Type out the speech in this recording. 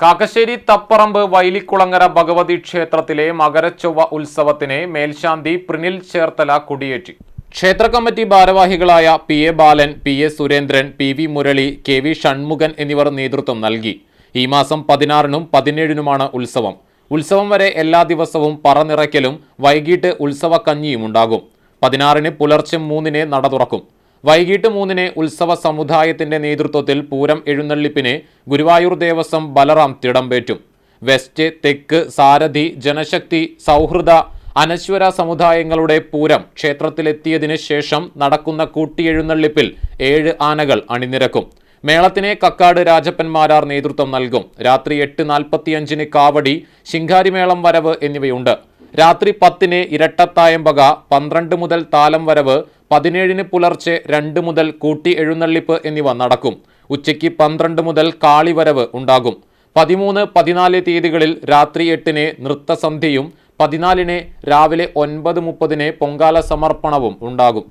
കാക്കശ്ശേരി തപ്പറമ്പ് വൈലിക്കുളങ്ങര ഭഗവതി ക്ഷേത്രത്തിലെ മകരച്ചൊവ്വ ഉത്സവത്തിന് മേൽശാന്തി പ്രിനിൽ ചേർത്തല കൊടിയേറ്റി. ക്ഷേത്ര കമ്മിറ്റി ഭാരവാഹികളായ P A Balan P A Surendran P V Murali K V Shanmukhan എന്നിവർ നേതൃത്വം നൽകി. ഈ മാസം പതിനാറിനും പതിനേഴിനുമാണ് ഉത്സവം. ഉത്സവം വരെ എല്ലാ ദിവസവും പറനിറയ്ക്കലും വൈകിട്ട് ഉത്സവ കഞ്ഞിയും ഉണ്ടാകും. പതിനാറിന് പുലർച്ചെ മൂന്നിന് നട തുറക്കും. വൈകിട്ട് മൂന്നിന് ഉത്സവ സമുദായത്തിന്റെ നേതൃത്വത്തിൽ പൂരം എഴുന്നള്ളിപ്പിന് ഗുരുവായൂർ ദേവസ്വം ബലറാം തിടമ്പേറ്റും. വെസ്റ്റ് തെക്ക് സാരഥി ജനശക്തി സൗഹൃദ അനശ്വര സമുദായങ്ങളുടെ പൂരം ക്ഷേത്രത്തിലെത്തിയതിന് ശേഷം നടക്കുന്ന കൂട്ടിയെഴുന്നള്ളിപ്പിൽ ഏഴ് ആനകൾ അണിനിരക്കും. മേളത്തിനെ കക്കാട് രാജപ്പന്മാരാർ നേതൃത്വം നൽകും. രാത്രി എട്ട് നാൽപ്പത്തിയഞ്ചിന് കാവടി ശിങ്കാരിമേളം വരവ് എന്നിവയുണ്ട്. രാത്രി പത്തിന് ഇരട്ടത്തായമ്പക പന്ത്രണ്ട് മുതൽ താലം വരവ് പതിനേഴിന് പുലർച്ചെ രണ്ട് മുതൽ കൂട്ടി എഴുന്നള്ളിപ്പ് എന്നിവ നടക്കും. ഉച്ചയ്ക്ക് പന്ത്രണ്ട് മുതൽ കാളിവരവ് ഉണ്ടാകും. പതിമൂന്ന് പതിനാല് തീയതികളിൽ രാത്രി എട്ടിന് നൃത്തസന്ധ്യയും പതിനാലിന് രാവിലെ ഒൻപത് മുപ്പതിന് പൊങ്കാല സമർപ്പണവും ഉണ്ടാകും.